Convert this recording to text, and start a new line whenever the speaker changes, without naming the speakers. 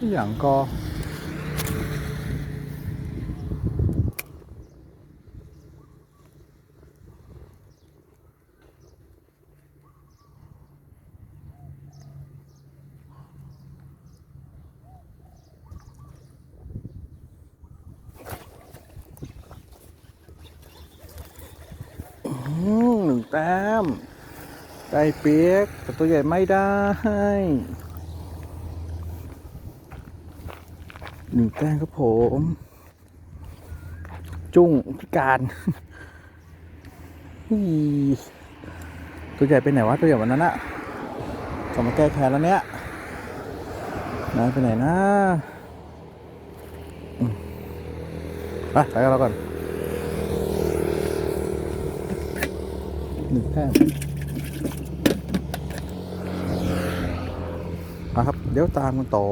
อหย่างก็ อืมหนึ่งแต้มได้เปียกแต่ตัวใหญ่ไม่ได้ หนึ่งแต้มครับผม จุ้งพิการตัวใหญ่ไปไหนวะตัวใหญ่วันนั้นอะกลับมาแก้แค้นแล้วเนี้ยนายไปไหนนะอืมไปไปกันเราก่อนหนึ่งแต้มมาครับ เดี๋ยวตามกันต่อ